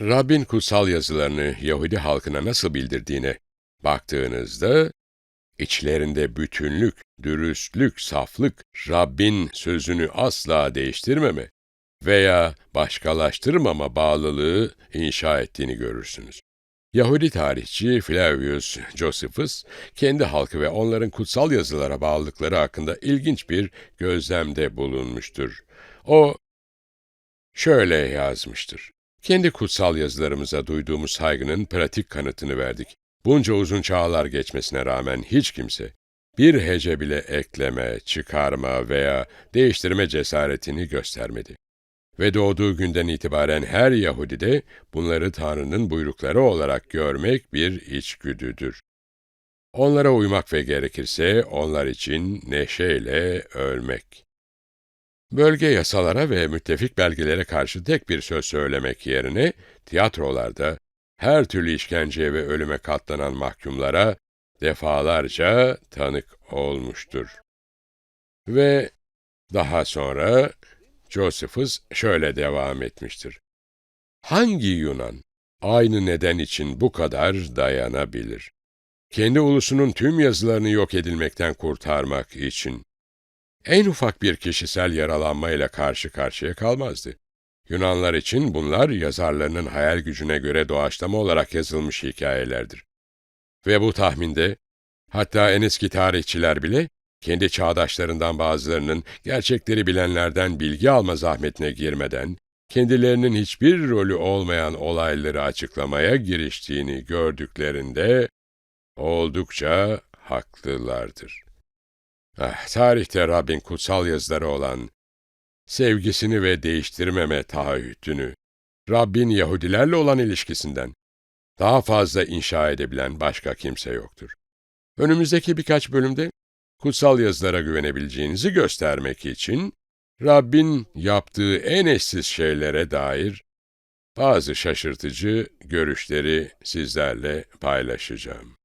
Rabbin kutsal yazılarını Yahudi halkına nasıl bildirdiğine baktığınızda, içlerinde bütünlük, dürüstlük, saflık, Rabbin sözünü asla değiştirmeme veya başkalaştırmama bağlılığı inşa ettiğini görürsünüz. Yahudi tarihçi Flavius Josephus, kendi halkı ve onların kutsal yazılara bağlılıkları hakkında ilginç bir gözlemde bulunmuştur. O, şöyle yazmıştır. Kendi kutsal yazılarımıza duyduğumuz saygının pratik kanıtını verdik. Bunca uzun çağlar geçmesine rağmen hiç kimse, bir hece bile ekleme, çıkarma veya değiştirme cesaretini göstermedi. Ve doğduğu günden itibaren her Yahudide bunları Tanrı'nın buyrukları olarak görmek bir içgüdüdür. Onlara uymak ve gerekirse onlar için neşeyle ölmek. Bölge yasalara ve müttefik belgelere karşı tek bir söz söylemek yerine, tiyatrolarda her türlü işkenceye ve ölüme katlanan mahkumlara defalarca tanık olmuştur. Ve daha sonra Josephus şöyle devam etmiştir. Hangi Yunan aynı neden için bu kadar dayanabilir? Kendi ulusunun tüm yazılarını yok edilmekten kurtarmak için en ufak bir kişisel yaralanmayla karşı karşıya kalmazdı. Yunanlar için bunlar yazarlarının hayal gücüne göre doğaçlama olarak yazılmış hikayelerdir. Ve bu tahminde, hatta en eski tarihçiler bile, kendi çağdaşlarından bazılarının gerçekleri bilenlerden bilgi alma zahmetine girmeden, kendilerinin hiçbir rolü olmayan olayları açıklamaya giriştiğini gördüklerinde oldukça haklılardır. Ah, tarihte Rabbin kutsal yazıları olan sevgisini ve değiştirmeme taahhütünü, Rabbin Yahudilerle olan ilişkisinden daha fazla inşa edebilen başka kimse yoktur. Önümüzdeki birkaç bölümde kutsal yazılara güvenebileceğinizi göstermek için Rabbin yaptığı en eşsiz şeylere dair bazı şaşırtıcı görüşleri sizlerle paylaşacağım.